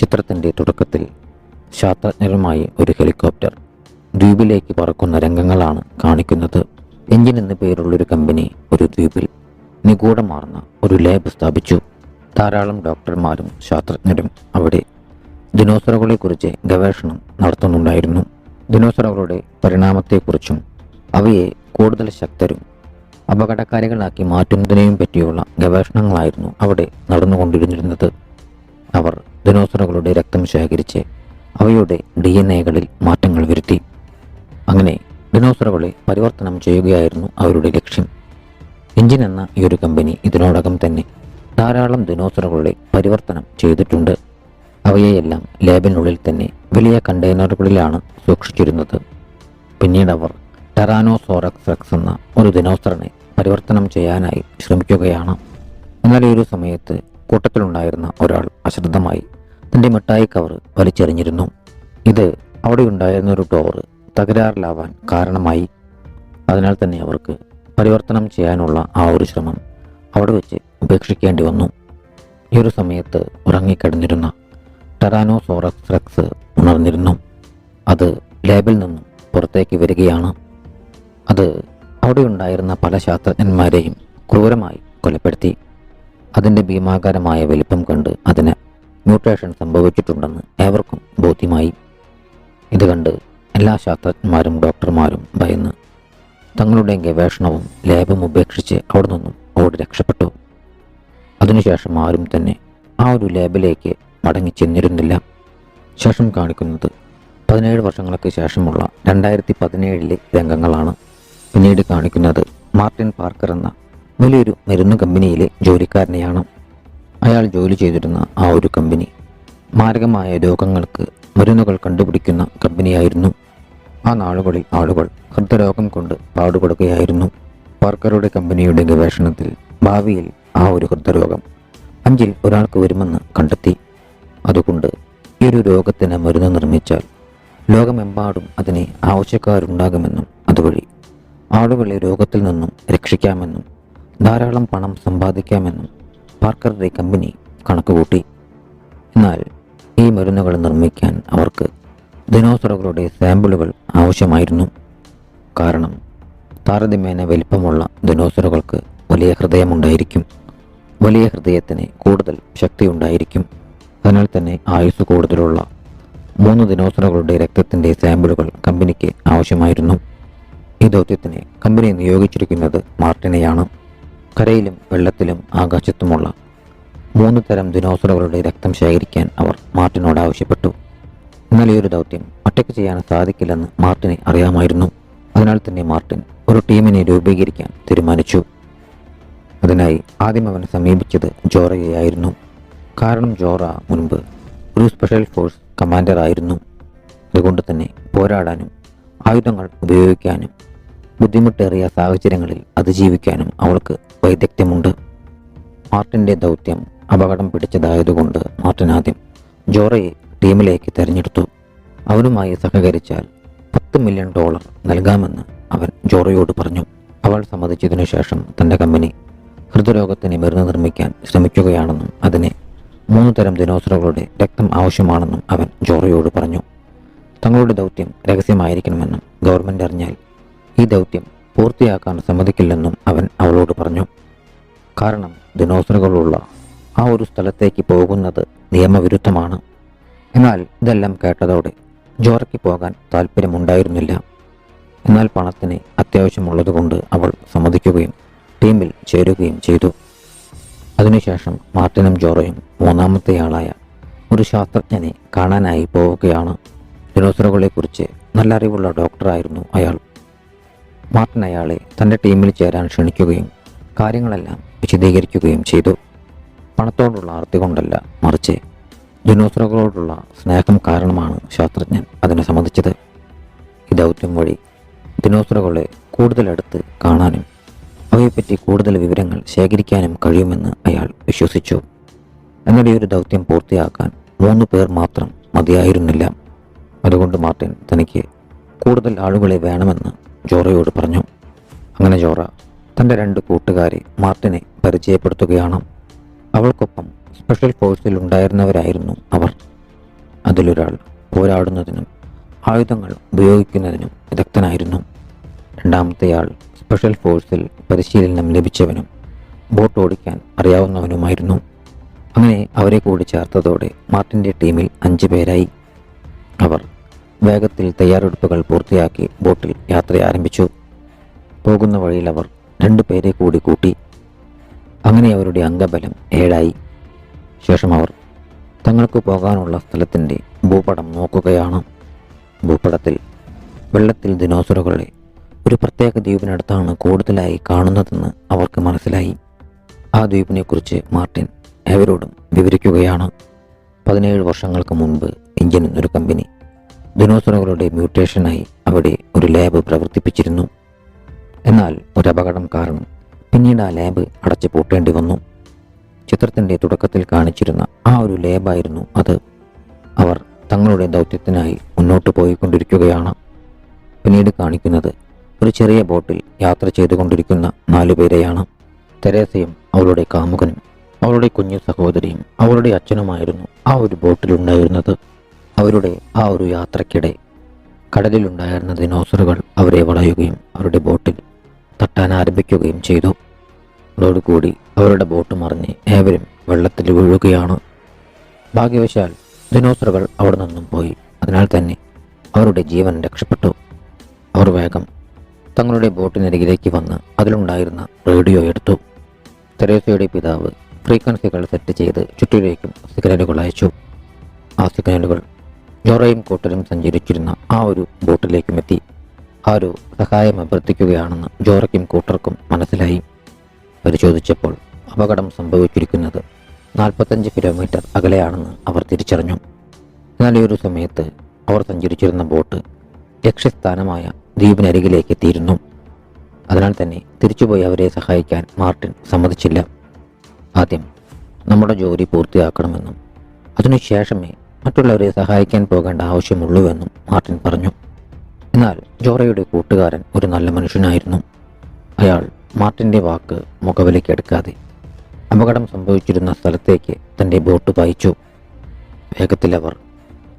ചിത്രത്തിന്റെ തുടക്കത്തിൽ ശാസ്ത്രജ്ഞരുമായി ഒരു ഹെലികോപ്റ്റർ ദ്വീപിലേക്ക് പറക്കുന്ന രംഗങ്ങളാണ് കാണിക്കുന്നത്. എഞ്ചിൻ എന്ന പേരുള്ളൊരു കമ്പനി ഒരു ദ്വീപിൽ നിഗൂഢമാർന്ന ഒരു ലാബ് സ്ഥാപിച്ചു. ധാരാളം ഡോക്ടർമാരും ശാസ്ത്രജ്ഞരും അവിടെ ദിനോസറുകളെക്കുറിച്ച് ഗവേഷണം നടത്തുന്നുണ്ടായിരുന്നു. ദിനോസറുകളുടെ പരിണാമത്തെക്കുറിച്ചും അവയെ കൂടുതൽ ശക്തരും അപകടകാരികളാക്കി മാറ്റുന്നതിനെയും പറ്റിയുള്ള ഗവേഷണങ്ങളായിരുന്നു അവിടെ നടന്നുകൊണ്ടിരുന്നിരുന്നത് അവർ ദിനോസറുകളുടെ രക്തം ശേഖരിച്ച് അവയുടെ ഡി എൻ എകളിൽ മാറ്റങ്ങൾ വരുത്തി. അങ്ങനെ ദിനോസറുകളെ പരിവർത്തനം ചെയ്യുകയായിരുന്നു അവരുടെ ലക്ഷ്യം. എഞ്ചിൻ എന്ന ഈ ഒരു കമ്പനി ഇതിനോടകം തന്നെ ധാരാളം ദിനോസറുകളുടെ പരിവർത്തനം ചെയ്തിട്ടുണ്ട്. അവയെല്ലാം ലാബിനുള്ളിൽ തന്നെ വലിയ കണ്ടെയ്നറുകളിലാണ് സൂക്ഷിച്ചിരുന്നത്. പിന്നീട് അവർ ടെറാനോസോറക്സ് റെക്സ് എന്ന ഒരു ദിനോസറിനെ പരിവർത്തനം ചെയ്യാനായി ശ്രമിക്കുകയാണ്. എന്നാൽ ഈ ഒരു സമയത്ത് കൂട്ടത്തിലുണ്ടായിരുന്ന ഒരാൾ അശ്രദ്ധമായി തന്റെ മിഠായി കവർ വലിച്ചെറിഞ്ഞിരുന്നു. ഇത് അവിടെ ഉണ്ടായിരുന്ന ഒരു ഡോറ് തകരാറിലാവാൻ കാരണമായി. അതിനാൽ തന്നെ അവർക്ക് പരിവർത്തനം ചെയ്യാനുള്ള ആ ഒരു ശ്രമം അവിടെ വെച്ച് ഉപേക്ഷിക്കേണ്ടി വന്നു. ഈ ഒരു സമയത്ത് ഉറങ്ങിക്കിടന്നിരുന്ന ടെറാനോസോറക്സ് റെക്സ് ഉണർന്നിരുന്നു. അത് ലാബിൽ നിന്നും പുറത്തേക്ക് വരികയാണ്. അത് അവിടെ ഉണ്ടായിരുന്ന പല ശാസ്ത്രജ്ഞന്മാരെയും ക്രൂരമായി കൊലപ്പെടുത്തി. അതിന്റെ ഭീമാകാരമായ വലിപ്പം കണ്ട് അതിന് മ്യൂട്ടേഷൻ സംഭവിച്ചിട്ടുണ്ടെന്ന് ഏവർക്കും ബോധ്യമായി. ഇത് കണ്ട് എല്ലാ ശാസ്ത്രജ്ഞന്മാരും ഡോക്ടർമാരും ഭയന്ന് തങ്ങളുടെ ഗവേഷണവും ലാബും ഉപേക്ഷിച്ച് അവിടെ നിന്നും ഓടി രക്ഷപ്പെട്ടു. അതിനുശേഷം ആരും തന്നെ ആ ഒരു ലാബിലേക്ക് മടങ്ങി ചെന്നിരുന്നില്ല. ശേഷം കാണിക്കുന്നത് പതിനേഴ് വർഷങ്ങൾക്ക് ശേഷമുള്ള രണ്ടായിരത്തി പതിനേഴിലെ രംഗങ്ങളാണ്. പിന്നീട് കാണിക്കുന്നത് മാർട്ടിൻ പാർക്കർ എന്ന വലിയൊരു മരുന്ന് കമ്പനിയിലെ ജോലിക്കാരനെയാണ്. അയാൾ ജോലി ചെയ്തിരുന്ന ആ ഒരു കമ്പനി മാരകമായ രോഗങ്ങൾക്ക് മരുന്നുകൾ കണ്ടുപിടിക്കുന്ന കമ്പനിയായിരുന്നു. ആ നാളുകളിൽ ആളുകൾ ഹൃദയരോഗം കൊണ്ട് പാടുപെടുകയായിരുന്നു. പാർക്കറുടെ കമ്പനിയുടെ ഗവേഷണത്തിൽ ഭാവിയിൽ ആ ഒരു ഹൃദയരോഗം അഞ്ചിൽ ഒരാൾക്ക് വരുമെന്ന് കണ്ടെത്തി. അതുകൊണ്ട് ഈ ഒരു രോഗത്തിന് മരുന്ന് നിർമ്മിച്ചാൽ ലോകമെമ്പാടും അതിനെ ആവശ്യക്കാരുണ്ടാകുമെന്നും അതുവഴി ആളുകളെ രോഗത്തിൽ നിന്നും രക്ഷിക്കാമെന്നും ധാരാളം പണം സമ്പാദിക്കാമെന്നും പാർക്കറുടെ കമ്പനി കണക്കുകൂട്ടി. എന്നാൽ ഈ മരുന്നുകൾ നിർമ്മിക്കാൻ അവർക്ക് ദിനോസറുകളുടെ സാമ്പിളുകൾ ആവശ്യമായിരുന്നു. കാരണം താരതമ്യേന വലിപ്പമുള്ള ദിനോസറുകൾക്ക് വലിയ ഹൃദയമുണ്ടായിരിക്കും. വലിയ ഹൃദയത്തിന് കൂടുതൽ ശക്തിയുണ്ടായിരിക്കും. അതിനാൽ തന്നെ ആയുസ് കൂടുതലുള്ള മൂന്ന് ദിനോസറുകളുടെ രക്തത്തിന്റെ സാമ്പിളുകൾ കമ്പനിക്ക് ആവശ്യമായിരുന്നു. ഈ ദൗത്യത്തിന് കമ്പനി നിയോഗിച്ചിരിക്കുന്നത് മാർട്ടിനെയാണ്. കരയിലും വെള്ളത്തിലും ആകാശത്തുമുള്ള മൂന്ന് തരം ദിനോസറുകളുടെ രക്തം ശേഖരിക്കാൻ അവർ മാർട്ടിനോട് ആവശ്യപ്പെട്ടു. എന്നാൽ ഈ ഒരു ദൗത്യം ഒറ്റയ്ക്ക് ചെയ്യാൻ സാധിക്കില്ലെന്ന് മാർട്ടിനെ അറിയാമായിരുന്നു. അതിനാൽ തന്നെ മാർട്ടിൻ ഒരു ടീമിനെ രൂപീകരിക്കാൻ തീരുമാനിച്ചു. അതിനായി ആദ്യം അവൻ സമീപിച്ചത് ജോറയെയായിരുന്നു. കാരണം ജോറ മുൻപ് ഒരു സ്പെഷ്യൽ ഫോഴ്സ് കമാൻഡർ ആയിരുന്നു അതുകൊണ്ട് തന്നെ പോരാടാനും ആയുധങ്ങൾ ഉപയോഗിക്കാനും ബുദ്ധിമുട്ടേറിയ സാഹചര്യങ്ങളിൽ അതിജീവിക്കാനും അവൾക്ക് വൈദഗ്ധ്യമുണ്ട്. മാർട്ടിന്റെ ദൗത്യം അപകടം പിടിച്ചതായതുകൊണ്ട് മാർട്ടിൻ ആദ്യം ജോറയെ ടീമിലേക്ക് തിരഞ്ഞെടുത്തു. അവനുമായി സഹകരിച്ചാൽ പത്ത് മില്യൺ ഡോളർ നൽകാമെന്ന് അവൻ ജോറയോട് പറഞ്ഞു. അവൾ സമ്മതിച്ചതിനു ശേഷം തന്റെ കമ്പനി ഹൃദയരോഗത്തിന് മരുന്ന് നിർമ്മിക്കാൻ ശ്രമിക്കുകയാണെന്നും അതിന് മൂന്ന് തരം ദിനോസറുകളുടെ രക്തം ആവശ്യമാണെന്നും അവൻ ജോറയോട് പറഞ്ഞു. തങ്ങളുടെ ദൗത്യം രഹസ്യമായിരിക്കണമെന്നും ഗവൺമെന്റ് അറിഞ്ഞാൽ ഈ ദൗത്യം പൂർത്തിയാക്കാൻ സമ്മതിക്കില്ലെന്നും അവൻ അവളോട് പറഞ്ഞു. കാരണം ദിനോസറുകളുള്ള ആ ഒരു സ്ഥലത്തേക്ക് പോകുന്നത് നിയമവിരുദ്ധമാണ്. എന്നാൽ ഇതെല്ലാം കേട്ടതോടെ ജോറയ്ക്ക് പോകാൻ താല്പര്യമുണ്ടായിരുന്നില്ല എന്നാൽ പണത്തിന് അത്യാവശ്യമുള്ളതുകൊണ്ട് അവൾ സമ്മതിക്കുകയും ടീമിൽ ചേരുകയും ചെയ്തു. അതിനുശേഷം മാർട്ടിനും ജോറയും മൂന്നാമത്തെയാളായ ഒരു ശാസ്ത്രജ്ഞനെ കാണാനായി പോവുകയാണ്. ഡിനോസറുകളെക്കുറിച്ച് നല്ല അറിവുള്ള ഡോക്ടറായിരുന്നു അയാൾ. മാർട്ടിൻ അയാളെ തന്റെ ടീമിൽ ചേരാൻ ക്ഷണിക്കുകയും കാര്യങ്ങളെല്ലാം വിശദീകരിക്കുകയും ചെയ്തു. പണത്തോടുള്ള ആർത്തി കൊണ്ടല്ല മറിച്ച് ദിനോസറുകളോടുള്ള സ്നേഹം കാരണമാണ് ശാസ്ത്രജ്ഞൻ അതിനെ സംബന്ധിച്ചത് ഈ ദൗത്യം വഴി ദിനോസറുകളെ കൂടുതലടുത്ത് കാണാനും അവയെപ്പറ്റി കൂടുതൽ വിവരങ്ങൾ ശേഖരിക്കാനും കഴിയുമെന്ന് അയാൾ വിശ്വസിച്ചു. എന്നാൽ ഈ ഒരു ദൗത്യം പൂർത്തിയാക്കാൻ മൂന്ന് പേർ മാത്രം മതിയായിരുന്നില്ല. അതുകൊണ്ട് മാർട്ടിൻ തനിക്ക് കൂടുതൽ ആളുകളെ വേണമെന്ന് ജോറയോട് പറഞ്ഞു അങ്ങനെ ജോറ തന്റെ രണ്ട് കൂട്ടുകാരെ മാർട്ടിനെ പരിചയപ്പെടുത്തുകയാണ്. അവൾക്കൊപ്പം സ്പെഷ്യൽ ഫോഴ്സിൽ ഉണ്ടായിരുന്നവരായിരുന്നു അവർ. അതിലൊരാൾ പോരാടുന്നതിനും ആയുധങ്ങൾ ഉപയോഗിക്കുന്നതിനും വിദഗ്ധനായിരുന്നു. രണ്ടാമത്തെയാൾ സ്പെഷ്യൽ ഫോഴ്സിൽ പരിശീലനം ലഭിച്ചവനും ബോട്ട് ഓടിക്കാൻ അറിയാവുന്നവനുമായിരുന്നു. അങ്ങനെ അവരെ കൂടി ചേർത്തതോടെ മാർട്ടിന്റെ ടീമിൽ അഞ്ച് പേരായി. അവർ വേഗത്തിൽ തയ്യാറെടുപ്പുകൾ പൂർത്തിയാക്കി ബോട്ടിൽ യാത്ര ആരംഭിച്ചു. പോകുന്ന വഴിയിൽ അവർ രണ്ടു പേരെ കൂടി കൂട്ടി. അങ്ങനെ അവരുടെ അംഗബലം ഏഴായി. ശേഷം അവർ തങ്ങൾക്ക് പോകാനുള്ള സ്ഥലത്തിന്റെ ഭൂപടം നോക്കുകയാണ്. ഭൂപടത്തിൽ വെള്ളത്തിൽ ദിനോസറുകളെ ഒരു പ്രത്യേക ദ്വീപിനടുത്താണ് കൂടുതലായി കാണുന്നതെന്ന് അവർക്ക് മനസ്സിലായി. ആ ദ്വീപിനെക്കുറിച്ച് മാർട്ടിൻ ഏവരോടും വിവരിക്കുകയാണ്. പതിനേഴ് വർഷങ്ങൾക്ക് മുൻപ് ഇന്ത്യൻ എന്നൊരു കമ്പനി ദിനോസറുകളുടെ മ്യൂട്ടേഷനായി അവിടെ ഒരു ലാബ് പ്രവർത്തിപ്പിച്ചിരുന്നു. എന്നാൽ ഒരു അപകടം കാരണം പിന്നീട് ആ ലാബ് അടച്ചു പൂട്ടേണ്ടി വന്നു. ചിത്രത്തിന്റെ തുടക്കത്തിൽ കാണിച്ചിരുന്ന ആ ഒരു ലാബായിരുന്നു അത്. അവർ തങ്ങളുടെ ദൗത്യത്തിനായി മുന്നോട്ട് പോയിക്കൊണ്ടിരിക്കുകയാണ്. പിന്നീട് കാണിക്കുന്നത് ഒരു ചെറിയ ബോട്ടിൽ യാത്ര ചെയ്തുകൊണ്ടിരിക്കുന്ന നാലു പേരെയാണ്. തെരേസയും അവളുടെ കാമുകനും അവളുടെ കുഞ്ഞു സഹോദരിയും അവളുടെ അച്ഛനുമായിരുന്നു ആ ഒരു ബോട്ടിലുണ്ടായിരുന്നത് അവരുടെ ആ ഒരു യാത്രക്കിടെ കടലിലുണ്ടായിരുന്ന ദിനോസറുകൾ അവരെ വളയുകയും അവരുടെ ബോട്ടിൽ തട്ടാൻ ആരംഭിക്കുകയും ചെയ്തു. അതോടുകൂടി അവരുടെ ബോട്ട് മറിഞ്ഞ് ഏവരും വെള്ളത്തിൽ വീഴുകയാണ്. ഭാഗ്യവശാൽ ദിനോസറുകൾ അവിടെ നിന്നും പോയി. അതിനാൽ തന്നെ അവരുടെ ജീവൻ രക്ഷപ്പെട്ടു. അവർ വേഗം തങ്ങളുടെ ബോട്ടിനരികിലേക്ക് വന്ന് അതിലുണ്ടായിരുന്ന റേഡിയോ എടുത്തു. തെരേസയുടെ പിതാവ് ഫ്രീക്വൻസികൾ സെറ്റ് ചെയ്ത് ചുറ്റിലേക്കും സിഗ്നലുകൾ അയച്ചു. ആ സിഗ്നലുകൾ ജോറയും കൂട്ടരും സഞ്ചരിച്ചിരുന്ന ആ ഒരു ബോട്ടിലേക്കും എത്തി ആ ഒരു സഹായം അഭ്യർത്ഥിക്കുകയാണെന്ന് ജോറയ്ക്കും കൂട്ടർക്കും മനസ്സിലായി. പരിശോധിച്ചപ്പോൾ അപകടം സംഭവിച്ചിരിക്കുന്നത് നാൽപ്പത്തഞ്ച് കിലോമീറ്റർ അകലെയാണെന്ന് അവർ തിരിച്ചറിഞ്ഞു. എന്നാൽ ഈ ഒരു സമയത്ത് അവർ സഞ്ചരിച്ചിരുന്ന ബോട്ട് ലക്ഷ്യസ്ഥാനമായ ദ്വീപിനരികിലേക്ക് എത്തിയിരുന്നു അതിനാൽ തന്നെ തിരിച്ചുപോയി അവരെ സഹായിക്കാൻ മാർട്ടിൻ സമ്മതിച്ചില്ല. ആദ്യം നമ്മുടെ ജോലി പൂർത്തിയാക്കണമെന്നും അതിനുശേഷമേ മറ്റുള്ളവരെ സഹായിക്കാൻ പോകേണ്ട ആവശ്യമുള്ളൂവെന്നും മാർട്ടിൻ പറഞ്ഞു. എന്നാൽ ജോറയുടെ കൂട്ടുകാരൻ ഒരു നല്ല മനുഷ്യനായിരുന്നു. അയാൾ മാർട്ടിന്റെ വാക്ക് മുഖവിലേക്കെടുക്കാതെ അപകടം സംഭവിച്ചിരുന്ന സ്ഥലത്തേക്ക് തന്റെ ബോട്ട് പായിച്ചു. വേഗത്തിൽ അവർ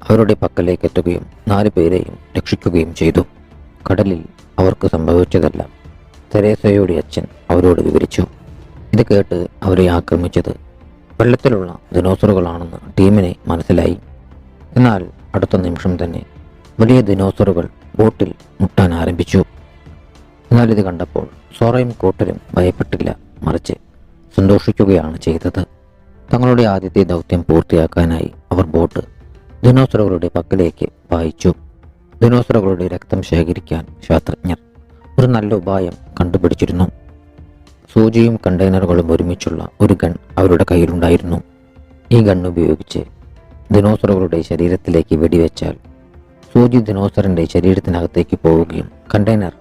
അവരുടെ പക്കലേക്ക് എത്തുകയും നാല് പേരെയും രക്ഷിക്കുകയും ചെയ്തു. കടലിൽ അവർക്ക് സംഭവിച്ചതെല്ലാം തെരേസയുടെ അച്ഛൻ അവരോട് വിവരിച്ചു. ഇത് കേട്ട് അവരെ ആക്രമിച്ചത് വെള്ളത്തിലുള്ള ദിനോസറുകളാണെന്ന് ടീമിനെ മനസ്സിലായി. എന്നാൽ അടുത്ത നിമിഷം തന്നെ വലിയ ദിനോസറുകൾ ബോട്ടിൽ മുട്ടാൻ ആരംഭിച്ചു. എന്നാൽ ഇത് കണ്ടപ്പോൾ സോറയും കൂട്ടരും ഭയപ്പെട്ടില്ല മറിച്ച് സന്തോഷിക്കുകയാണ് ചെയ്തത്. തങ്ങളുടെ ആദ്യത്തെ ദൗത്യം പൂർത്തിയാക്കാനായി അവർ ബോട്ട് ദിനോസറുകളുടെ പക്കലേക്ക് വായിച്ചു ദിനോസറുകളുടെ രക്തം ശേഖരിക്കാൻ ശാസ്ത്രജ്ഞർ ഒരു നല്ല ഉപായം കണ്ടുപിടിച്ചിരുന്നു. സൂചിയും കണ്ടെയ്നറുകളും ഒരുമിച്ചുള്ള ഒരു ഗൺ അവരുടെ കയ്യിലുണ്ടായിരുന്നു. ഈ ഗൺ ഉപയോഗിച്ച് ദിനോസറുകളുടെ ശരീരത്തിലേക്ക് വെടിവെച്ചാൽ സൂചി ദിനോസറിന്റെ ശരീരത്തിനകത്തേക്ക് പോവുകയും കണ്ടെയ്നർ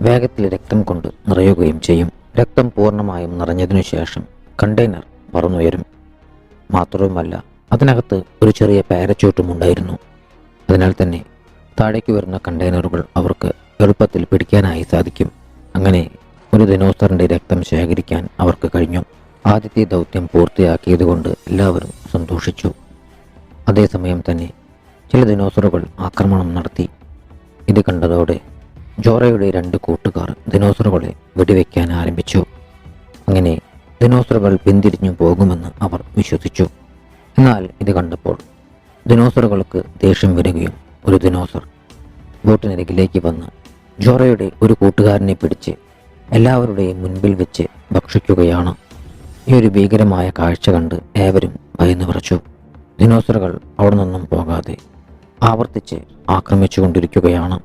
വേഗത്തിൽ രക്തം കൊണ്ട് നിറയുകയും ചെയ്യും. രക്തം പൂർണമായും നിറഞ്ഞതിനു ശേഷം കണ്ടെയ്നർ പറന്നുയരും. മാത്രവുമല്ല അതിനകത്ത് ഒരു ചെറിയ പാരച്യൂട്ടും ഉണ്ടായിരുന്നു. അതിനാൽ തന്നെ താഴേക്ക് വരുന്ന കണ്ടെയ്നറുകൾ അവർക്ക് എളുപ്പത്തിൽ പിടിക്കാനായി സാധിക്കും. അങ്ങനെ ഒരു ദിനോസറിന്റെ രക്തം ശേഖരിക്കാൻ അവർക്ക് കഴിഞ്ഞു. ആദ്യത്തെ ദൗത്യം പൂർത്തിയാക്കിയതുകൊണ്ട് എല്ലാവരും സന്തോഷിച്ചു. അതേസമയം തന്നെ ചില ദിനോസറുകൾ ആക്രമണം നടത്തി. ഇത് കണ്ടതോടെ ജോറയുടെ രണ്ട് കൂട്ടുകാർ ദിനോസറുകളെ വെടിവെക്കാൻ ആരംഭിച്ചു. അങ്ങനെ ദിനോസറുകൾ പിന്തിരിഞ്ഞു പോകുമെന്ന് അവർ വിശ്വസിച്ചു. എന്നാൽ ഇത് കണ്ടപ്പോൾ ദിനോസറുകൾക്ക് ദേഷ്യം വരികയും ഒരു ദിനോസർ ബോട്ടിനരികിലേക്ക് വന്ന് ജോറയുടെ ഒരു കൂട്ടുകാരനെ പിടിച്ച് എല്ലാവരുടെയും മുൻപിൽ വെച്ച് ഭക്ഷിക്കുകയാണ്. ഈ ഒരു ഭീകരമായ കാഴ്ച കണ്ട് ഏവരും ഭയന്നു വിറച്ചു. ദിനോസറുകൾ അവിടെ നിന്നും പോകാതെ ആവർത്തിച്ച് ആക്രമിച്ചുകൊണ്ടിരിക്കുകയാണ്.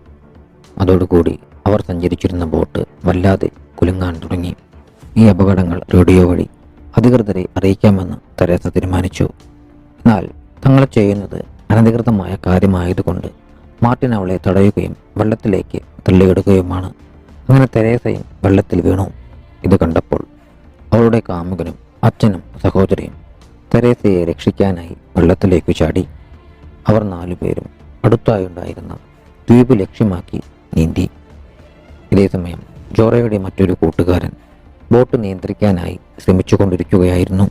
അതോടുകൂടി അവർ സഞ്ചരിച്ചിരുന്ന ബോട്ട് വല്ലാതെ കുലുങ്ങാൻ തുടങ്ങി. ഈ അപകടങ്ങൾ റേഡിയോ വഴി അധികൃതരെ അറിയിക്കാമെന്ന് തെരേസ തീരുമാനിച്ചു. എന്നാൽ തങ്ങൾ ചെയ്യുന്നത് അനധികൃതമായ കാര്യമായതുകൊണ്ട് മാർട്ടിൻ അവളെ തടയുകയും വെള്ളത്തിലേക്ക് തള്ളിയിടുകയുമാണ്. അങ്ങനെ തെരേസയും വെള്ളത്തിൽ വീണു. ഇത് കണ്ടപ്പോൾ അവളുടെ കാമുകനും അച്ഛനും സഹോദരിയും തെരേസയെ രക്ഷിക്കാനായി വെള്ളത്തിലേക്ക് ചാടി അവർ നാലുപേരും അടുത്തായുണ്ടായിരുന്ന ദ്വീപ് ലക്ഷ്യമാക്കി നീന്തി. ഇതേസമയം ജോറയുടെ മറ്റൊരു കൂട്ടുകാരൻ ബോട്ട് നിയന്ത്രിക്കാനായി ശ്രമിച്ചുകൊണ്ടിരിക്കുകയായിരുന്നു.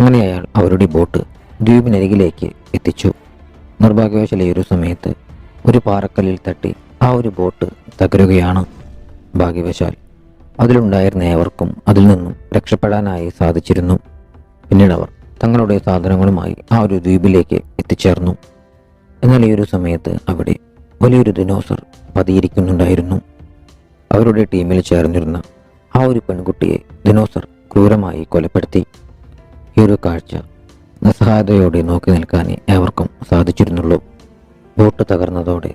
അങ്ങനെ അയാൾ അവരുടെ ബോട്ട് ദ്വീപിനരികിലേക്ക് എത്തിച്ചു. നിർഭാഗ്യവശാല ഒരു സമയത്ത് ഒരു പാറക്കല്ലിൽ തട്ടി ആ ഒരു ബോട്ട് തകരുകയാണ്. ഭാഗ്യവശാൽ അതിലുണ്ടായിരുന്ന ഏവർക്കും അതിൽ നിന്നും രക്ഷപ്പെടാനായി സാധിച്ചിരുന്നു. പിന്നീട് അവർ തങ്ങളുടെ സാധനങ്ങളുമായി ആ ഒരു ദ്വീപിലേക്ക് എത്തിച്ചേർന്നു. എന്നാൽ ഈ ഒരു സമയത്ത് അവിടെ വലിയൊരു ദിനോസർ പതിയിരിക്കുന്നുണ്ടായിരുന്നു. അവരുടെ ടീമിൽ ചേർന്നിരുന്ന ആ ഒരു പെൺകുട്ടിയെ ദിനോസർ ക്രൂരമായി കൊലപ്പെടുത്തി. ഈ ഒരു കാഴ്ച നിസ്സഹായതയോടെ നോക്കി നിൽക്കാനേ ഏവർക്കും സാധിച്ചിരുന്നുള്ളൂ. ബോട്ട് തകർന്നതോടെ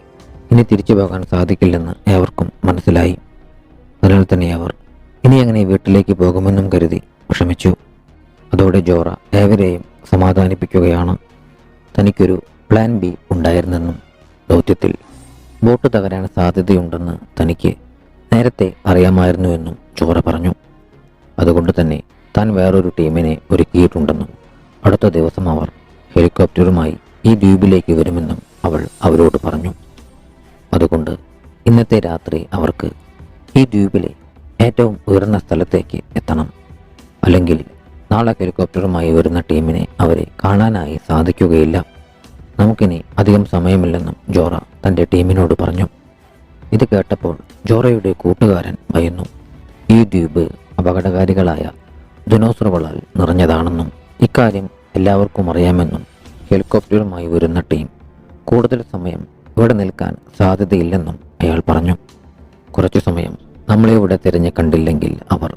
ഇനി തിരിച്ചു പോകാൻ സാധിക്കില്ലെന്ന് ഏവർക്കും മനസ്സിലായി. അതിനാൽ തന്നെ അവർ ഇനി അങ്ങനെ വീട്ടിലേക്ക് പോകുമെന്നും കരുതി വിഷമിച്ചു. അതോടെ ജോറ ഏവരെയും സമാധാനിപ്പിക്കുകയാണ്. തനിക്കൊരു പ്ലാൻ ബി ഉണ്ടായിരുന്നെന്നും ദൗത്യത്തിൽ ബോട്ട് തകരാൻ സാധ്യതയുണ്ടെന്ന് തനിക്ക് നേരത്തെ അറിയാമായിരുന്നുവെന്നും ചോറ പറഞ്ഞു. അതുകൊണ്ട് തന്നെ താൻ വേറൊരു ടീമിനെ ഒരുക്കിയിട്ടുണ്ടെന്നും അടുത്ത ദിവസം അവർ ഹെലികോപ്റ്ററുമായി ഈ ദ്വീപിലേക്ക് വരുമെന്നും അവൾ അവരോട് പറഞ്ഞു. അതുകൊണ്ട് ഇന്നത്തെ രാത്രി അവർക്ക് ഈ ദ്വീപിലെ ഏറ്റവും ഉയർന്ന സ്ഥലത്തേക്ക് എത്തണം. അല്ലെങ്കിൽ നാളെ ഹെലികോപ്റ്ററുമായി വരുന്ന ടീമിനെ അവരെ കാണാനായി സാധിക്കുകയില്ല. നമുക്കിനി അധികം സമയമില്ലെന്നും ജോറ തന്റെ ടീമിനോട് പറഞ്ഞു. ഇത് കേട്ടപ്പോൾ ജോറയുടെ കൂട്ടുകാരൻ ഭയന്നു. ഈ ദ്വീപ് അപകടകാരികളായ ദിനോസറുകളാൽ നിറഞ്ഞതാണെന്നും ഇക്കാര്യം എല്ലാവർക്കും അറിയാമെന്നും ഹെലികോപ്റ്ററുമായി വരുന്ന ടീം കൂടുതൽ സമയം ഇവിടെ നിൽക്കാൻ സാധ്യതയില്ലെന്നും അയാൾ പറഞ്ഞു. കുറച്ചു സമയം നമ്മളെ ഇവിടെ തിരഞ്ഞു കണ്ടില്ലെങ്കിൽ അവർ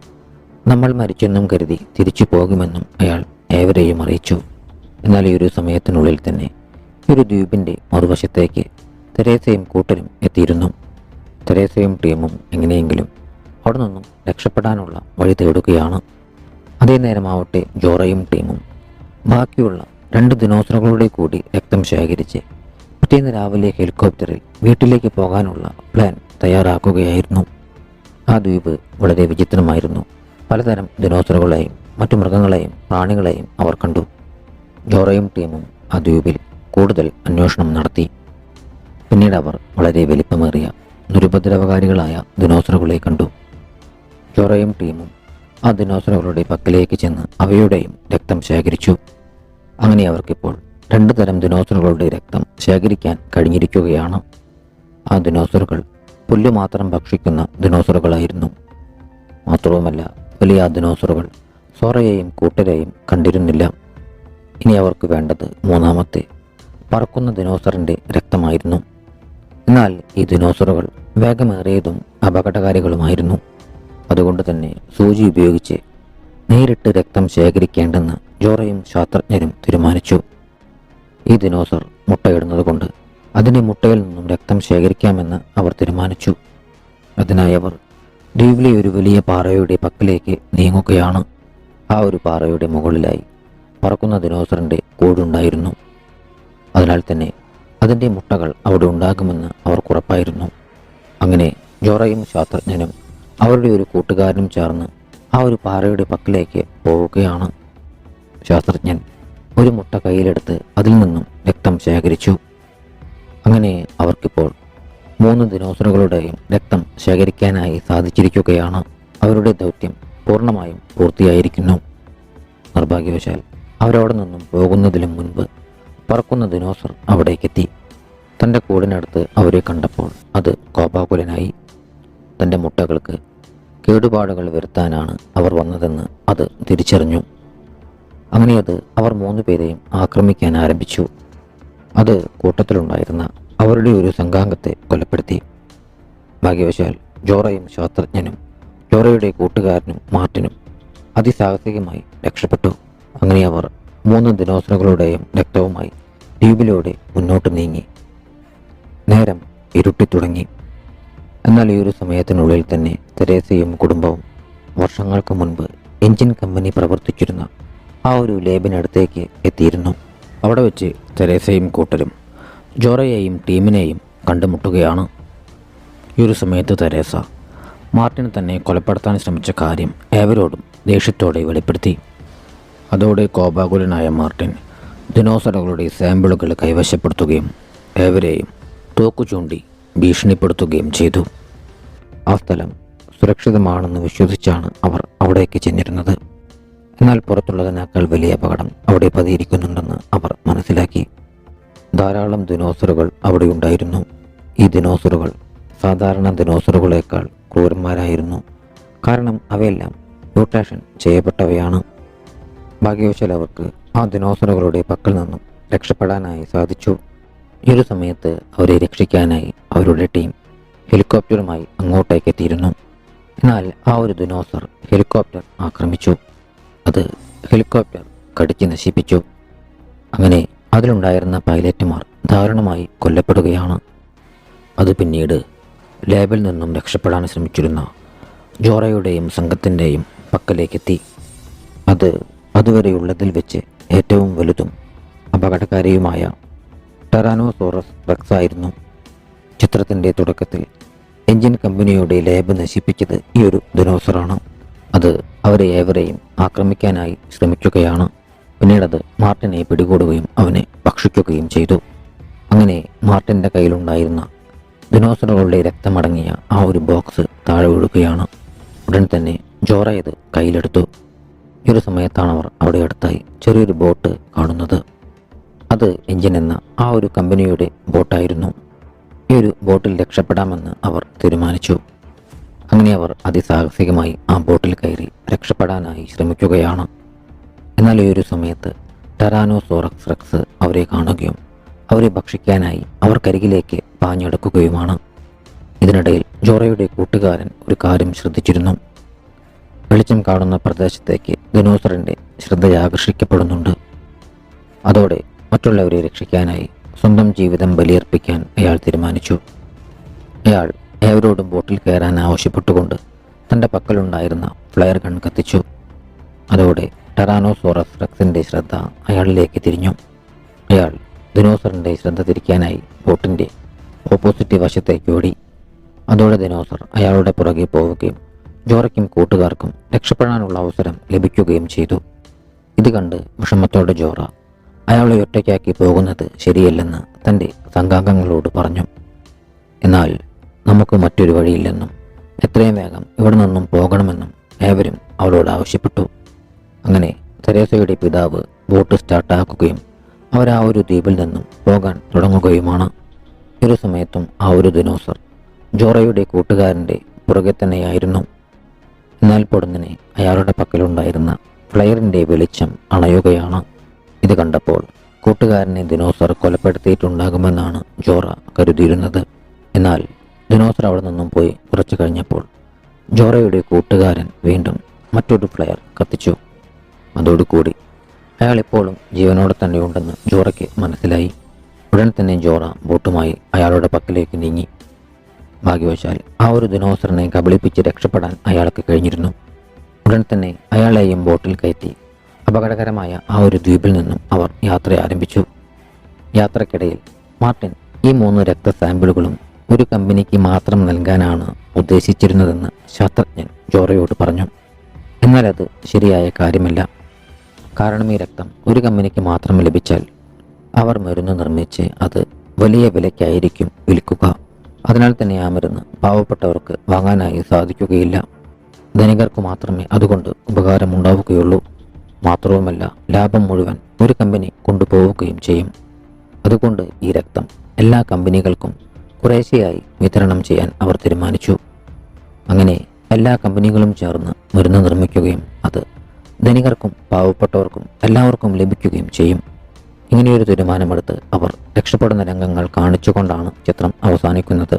നമ്മൾ മരിച്ചെന്നും കരുതി തിരിച്ചു പോകുമെന്നും അയാൾ ഏവരെയും അറിയിച്ചു. എന്നാൽ ഈ ഒരു സമയത്തിനുള്ളിൽ തന്നെ ഒരു ദ്വീപിന്റെ മറുവശത്തേക്ക് തെരേസയും കൂട്ടരും എത്തിയിരുന്നു. തെരേസയും ടീമും എങ്ങനെയെങ്കിലും അവിടെ നിന്നും രക്ഷപ്പെടാനുള്ള വഴി തേടുകയാണ്. അതേ നേരമാവട്ടെ ജോറയും ടീമും ബാക്കിയുള്ള രണ്ട് ദിനോസറുകളുടെ കൂടി രക്തം ശേഖരിച്ച് പിറ്റേന്ന് രാവിലെ ഹെലികോപ്റ്ററിൽ വീട്ടിലേക്ക് പോകാനുള്ള പ്ലാൻ തയ്യാറാക്കുകയായിരുന്നു. ആ ദ്വീപ് വളരെ വിചിത്രമായിരുന്നു. പലതരം ദിനോസറുകളെയും മറ്റു മൃഗങ്ങളെയും പ്രാണികളെയും അവർ കണ്ടു. ജോറയും ടീമും ആ ദ്വീപിൽ കൂടുതൽ അന്വേഷണം നടത്തി. പിന്നീട് അവർ വളരെ വലിപ്പമേറിയ നിരുപദ്രവകാരികളായ ദിനോസറുകളെ കണ്ടു. ജോറയും ടീമും ആ ദിനോസറുകളുടെ പക്കലേക്ക് ചെന്ന് അവയുടെയും രക്തം ശേഖരിച്ചു. അങ്ങനെ അവർക്കിപ്പോൾ രണ്ടു തരം ദിനോസറുകളുടെ രക്തം ശേഖരിക്കാൻ കഴിഞ്ഞിരിക്കുകയാണ്. ആ ദിനോസറുകൾ പുല്ല് മാത്രം ഭക്ഷിക്കുന്ന ദിനോസറുകളായിരുന്നു. മാത്രവുമല്ല വലിയ അധിനോസറുകൾ സോറയെയും കൂട്ടരെയും കണ്ടിരുന്നില്ല. ഇനി അവർക്ക് വേണ്ടത് മൂന്നാമത്തെ പറക്കുന്ന ദിനോസറിന്റെ രക്തമായിരുന്നു. എന്നാൽ ഈ ദിനോസറുകൾ വേഗമേറിയതും അപകടകാരികളുമായിരുന്നു. അതുകൊണ്ട് തന്നെ സൂചി ഉപയോഗിച്ച് നേരിട്ട് രക്തം ശേഖരിക്കേണ്ടെന്ന് ജോറയും ശാസ്ത്രജ്ഞരും തീരുമാനിച്ചു. ഈ ദിനോസർ മുട്ടയിടുന്നതുകൊണ്ട് അതിന്റെ മുട്ടയിൽ നിന്നും രക്തം ശേഖരിക്കാമെന്ന് അവർ തീരുമാനിച്ചു. അതിനായി അവർ ദ്വീപിലെ ഒരു വലിയ പാറയുടെ പക്കലേക്ക് നീങ്ങുകയാണ്. ആ ഒരു പാറയുടെ മുകളിലായി പറക്കുന്ന ദിനോസറിന്റെ കൂടുണ്ടായിരുന്നു. അതിനാൽ തന്നെ അതിന്റെ മുട്ടകൾ അവിടെ ഉണ്ടാകുമെന്ന് അവർക്കുറപ്പായിരുന്നു അങ്ങനെ ജോറയും ശാസ്ത്രജ്ഞനും അവരുടെ ഒരു കൂട്ടുകാരനും ചേർന്ന് ആ ഒരു പാറയുടെ പക്കലേക്ക് പോവുകയാണ്. ശാസ്ത്രജ്ഞൻ ഒരു മുട്ട കയ്യിലെടുത്ത് അതിൽ നിന്നും രക്തം ശേഖരിച്ചു. അങ്ങനെ അവർക്കിപ്പോൾ മൂന്ന് ദിനോസറുകളുടെയും രക്തം ശേഖരിക്കാനായി സാധിച്ചിരിക്കുകയാണ്. അവരുടെ ദൗത്യം പൂർണമായും പൂർത്തിയായിരിക്കുന്നു. നിർഭാഗ്യവശാൽ അവരവിടെ നിന്നും പോകുന്നതിലും മുൻപ് പറക്കുന്ന ദിനോസർ അവിടേക്കെത്തി. തന്റെ കൂടിനടുത്ത് അവരെ കണ്ടപ്പോൾ അത് കോപാകുലനായി തന്റെ മുട്ടകൾക്ക് കേടുപാടുകൾ വരുത്താനാണ് അവർ വന്നതെന്ന് അത് തിരിച്ചറിഞ്ഞു. അങ്ങനെ അത് അവർ മൂന്ന് പേരെയും ആക്രമിക്കാൻ ആരംഭിച്ചു. അത് കൂട്ടത്തിലുണ്ടായിരുന്ന അവരുടെ ഒരു സംഘാംഗത്തെ കൊലപ്പെടുത്തി. ഭാഗ്യവശാൽ ജോറയും ശാസ്ത്രജ്ഞനും ജോറയുടെ കൂട്ടുകാരനും മാർട്ടിനും അതിസാഹസികമായി രക്ഷപ്പെട്ടു. അങ്ങനെ അവർ മൂന്ന് ദിനോസറുകളുടെയും രക്തവുമായി ദ്വീപിലൂടെ മുന്നോട്ട് നീങ്ങി. നേരം ഇരുട്ടിത്തുടങ്ങി. എന്നാൽ ഈ ഒരു സമയത്തിനുള്ളിൽ തന്നെ തെരേസയും കുടുംബവും വർഷങ്ങൾക്ക് മുൻപ് എഞ്ചിൻ കമ്പനി പ്രവർത്തിച്ചിരുന്ന ആ ഒരു ലേബിനടുത്തേക്ക് എത്തിയിരുന്നു. അവിടെ വെച്ച് തെരേസയും കൂട്ടരും ജോറയെയും ടീമിനെയും കണ്ടുമുട്ടുകയാണ്. ഈ ഒരു സമയത്ത് തെരേസ മാർട്ടിനെ തന്നെ കൊലപ്പെടുത്താൻ ശ്രമിച്ച കാര്യം ഏവരോടും ദേഷ്യത്തോടെ വെളിപ്പെടുത്തി. അതോടെ കോപാകുലനായ മാർട്ടിൻ ദിനോസറുകളുടെ സാമ്പിളുകൾ കൈവശപ്പെടുത്തുകയും ഏവരെയും തോക്കു ചൂണ്ടി ഭീഷണിപ്പെടുത്തുകയും ചെയ്തു. ആ സ്ഥലം സുരക്ഷിതമാണെന്ന് വിശ്വസിച്ചാണ് അവർ അവിടേക്ക് ചെന്നിരുന്നത്. എന്നാൽ പുറത്തുള്ളതിനേക്കാൾ വലിയ അപകടം അവിടെ പതിയിരിക്കുന്നുണ്ടെന്ന് അവർ മനസ്സിലാക്കി. ധാരാളം ദിനോസറുകൾ അവിടെ ഉണ്ടായിരുന്നു. ഈ ദിനോസറുകൾ സാധാരണ ദിനോസറുകളേക്കാൾ ക്രൂരന്മാരായിരുന്നു. കാരണം അവയെല്ലാം മ്യൂട്ടേഷൻ ചെയ്യപ്പെട്ടവയാണ്. ഭാഗ്യവശാൽ അവർക്ക് ആ ദിനോസറുകളുടെ പക്കൽ നിന്നും രക്ഷപ്പെടാനായി സാധിച്ചു. ഈ ഒരു സമയത്ത് അവരെ രക്ഷിക്കാനായി അവരുടെ ടീം ഹെലികോപ്റ്ററുമായി അങ്ങോട്ടേക്ക് എത്തിയിരുന്നു. എന്നാൽ ആ ഒരു ദിനോസർ ഹെലികോപ്റ്റർ ആക്രമിച്ചു. അത് ഹെലികോപ്റ്റർ കടിച്ച് നശിപ്പിച്ചു. അങ്ങനെ അതിലുണ്ടായിരുന്ന പൈലറ്റുമാർ ധാരണമായി കൊല്ലപ്പെടുകയാണ്. അത് പിന്നീട് ലാബിൽ നിന്നും രക്ഷപ്പെടാൻ ശ്രമിച്ചിരുന്ന ജോറയുടെയും സംഘത്തിന്റെയും പക്കലേക്കെത്തി. അത് അതുവരെയുള്ളതിൽ വെച്ച് ഏറ്റവും വലുതും അപകടകാരിയുമായ ടെറാനോസോറസ് റെക്സ് ആയിരുന്നു ചിത്രത്തിന്റെ തുടക്കത്തിൽ എഞ്ചിൻ കമ്പനിയുടെ ലാബ് നശിപ്പിച്ചത് ഈ ഒരു ദിനോസറാണ് അത് അവരെ ഏവരെയും ആക്രമിക്കാനായി ശ്രമിക്കുകയാണ്. പിന്നീടത് മാർട്ടിനെ പിടികൂടുകയും അവനെ ഭക്ഷിക്കുകയും ചെയ്തു. അങ്ങനെ മാർട്ടിന്റെ കയ്യിലുണ്ടായിരുന്ന ദിനോസറുകളുടെ രക്തമടങ്ങിയ ആ ഒരു ബോക്സ് താഴെ വീഴുകയാണ്. ഉടൻ തന്നെ ജോറ ഇത് കയ്യിലെടുത്തു. ഈ ഒരു സമയത്താണ് അവർ അവിടെ അടുത്തായി ചെറിയൊരു ബോട്ട് കാണുന്നത്. അത് എഞ്ചിൻ എന്ന ആ ഒരു കമ്പനിയുടെ ബോട്ടായിരുന്നു. ഈ ഒരു ബോട്ടിൽ രക്ഷപ്പെടാമെന്ന് അവർ തീരുമാനിച്ചു. അങ്ങനെ അവർ അതിസാഹസികമായി ആ ബോട്ടിൽ കയറി രക്ഷപ്പെടാനായി ശ്രമിക്കുകയാണ്. എന്നാൽ ഈ ഒരു സമയത്ത് ടെറാനോസോറക്സ് റെക്സ് അവരെ കാണുകയും അവരെ ഭക്ഷിക്കാനായി അവർക്കരികിലേക്ക് പാഞ്ഞെടുക്കുകയുമാണ്. ഇതിനിടയിൽ ജോറയുടെ കൂട്ടുകാരൻ ഒരു കാര്യം ശ്രദ്ധിച്ചിരുന്നു. വെളിച്ചം കാണുന്ന പ്രദേശത്തേക്ക് ദിനോസറിന്റെ ശ്രദ്ധയാകർഷിക്കപ്പെടുന്നുണ്ട് അതോടെ മറ്റുള്ളവരെ രക്ഷിക്കാനായി സ്വന്തം ജീവിതം ബലിയർപ്പിക്കാൻ അയാൾ തീരുമാനിച്ചു. അയാൾ ഏവരോടും ബോട്ടിൽ കയറാൻ ആവശ്യപ്പെട്ടുകൊണ്ട് തന്റെ പക്കലുണ്ടായിരുന്ന ഫ്ലയർ ഗൺ കത്തിച്ചു. അതോടെ ടെറാനോസോറസ് റെക്സിന്റെ ശ്രദ്ധ അയാളിലേക്ക് തിരിഞ്ഞു. അയാൾ ദിനോസറിന്റെ ശ്രദ്ധ തിരിക്കാനായി ബോട്ടിന്റെ ഓപ്പോസിറ്റ് വശത്തേക്ക് ഓടി. അതോടെ ദിനോസർ അയാളുടെ പുറകെ പോവുകയും ജോറയ്ക്കും കൂട്ടുകാർക്കും രക്ഷപ്പെടാനുള്ള അവസരം ലഭിക്കുകയും ചെയ്തു. ഇത് കണ്ട് വിഷമത്തോടെ ജോറ അയാളെ ഒറ്റയ്ക്കാക്കി പോകുന്നത് ശരിയല്ലെന്ന് തന്റെ സംഘാംഗങ്ങളോട് പറഞ്ഞു. എന്നാൽ നമുക്ക് മറ്റൊരു വഴിയില്ലെന്നും എത്രയും വേഗം ഇവിടെ നിന്നും പോകണമെന്നും ഏവരും അവരോട് ആവശ്യപ്പെട്ടു. അങ്ങനെ തെരേസയുടെ പിതാവ് ബോട്ട് സ്റ്റാർട്ടാക്കുകയും അവർ ആ ഒരു ദ്വീപിൽ നിന്നും പോകാൻ തുടങ്ങുകയുമാണ്. ഒരു സമയത്തും ആ ഒരു ദിനോസർ ജോറയുടെ കൂട്ടുകാരന്റെ പുറകെ തന്നെയായിരുന്നു. എന്നാൽ പൊടുന്നിനെ അയാളുടെ പക്കലുണ്ടായിരുന്ന ഫ്ലയറിന്റെ വെളിച്ചം അണയുകയാണ്. ഇത് കണ്ടപ്പോൾ കൂട്ടുകാരനെ ദിനോസർ കൊലപ്പെടുത്തിയിട്ടുണ്ടാകുമെന്നാണ് ജോറ കരുതിയിരുന്നത്. എന്നാൽ ദിനോസർ അവിടെ നിന്നും പോയി കുറച്ചു കഴിഞ്ഞപ്പോൾ ജോറയുടെ കൂട്ടുകാരൻ വീണ്ടും മറ്റൊരു ഫ്ലയർ കത്തിച്ചു. അതോടുകൂടി അയാൾ ഇപ്പോഴും ജീവനോടെ തന്നെയുണ്ടെന്ന് ജോറയ്ക്ക് മനസ്സിലായി. ഉടൻ തന്നെ ജോറ ബോട്ടുമായി അയാളുടെ പക്കലേക്ക് നീങ്ങി. ഭാഗ്യവശാൽ ആ ഒരു ദിനോസറിനെ കബളിപ്പിച്ച് രക്ഷപ്പെടാൻ അയാൾക്ക് കഴിഞ്ഞിരുന്നു. ഉടൻ തന്നെ അയാളെയും ബോട്ടിൽ കയറ്റി അപകടകരമായ ആ ഒരു ദ്വീപിൽ നിന്നും അവർ യാത്ര ആരംഭിച്ചു. യാത്രക്കിടയിൽ മാർട്ടിൻ ഈ മൂന്ന് രക്ത സാമ്പിളുകളും ഒരു കമ്പനിക്ക് മാത്രം നൽകാനാണ് ഉദ്ദേശിച്ചിരുന്നതെന്ന് ശാസ്ത്രജ്ഞൻ ജോറയോട് പറഞ്ഞു. എന്നാൽ അത് ശരിയായ കാര്യമല്ല. കാരണം ഈ രക്തം ഒരു കമ്പനിക്ക് മാത്രം ലഭിച്ചാൽ അവർ മരുന്ന് നിർമ്മിച്ച് അത് വലിയ വിലയ്ക്കായിരിക്കും വിൽക്കുക. അതിനാൽ തന്നെ ആ മരുന്ന് പാവപ്പെട്ടവർക്ക് വാങ്ങാനായി സാധിക്കുകയില്ല. ധനികർക്ക് മാത്രമേ അതുകൊണ്ട് ഉപകാരമുണ്ടാവുകയുള്ളൂ. മാത്രവുമല്ല ലാഭം മുഴുവൻ ഒരു കമ്പനി കൊണ്ടുപോവുകയും ചെയ്യും. അതുകൊണ്ട് ഈ രക്തം എല്ലാ കമ്പനികൾക്കും കുറേശ്ശെയായി വിതരണം ചെയ്യാൻ അവർ തീരുമാനിച്ചു. അങ്ങനെ എല്ലാ കമ്പനികളും ചേർന്ന് മരുന്ന് നിർമ്മിക്കുകയും അത് ധനികർക്കും പാവപ്പെട്ടവർക്കും എല്ലാവർക്കും ലഭിക്കുകയും ചെയ്യും. ഇങ്ങനെയൊരു തീരുമാനമെടുത്ത് അവർ രക്ഷപ്പെടുന്ന രംഗങ്ങൾ കാണിച്ചുകൊണ്ടാണ് ചിത്രം അവസാനിക്കുന്നത്.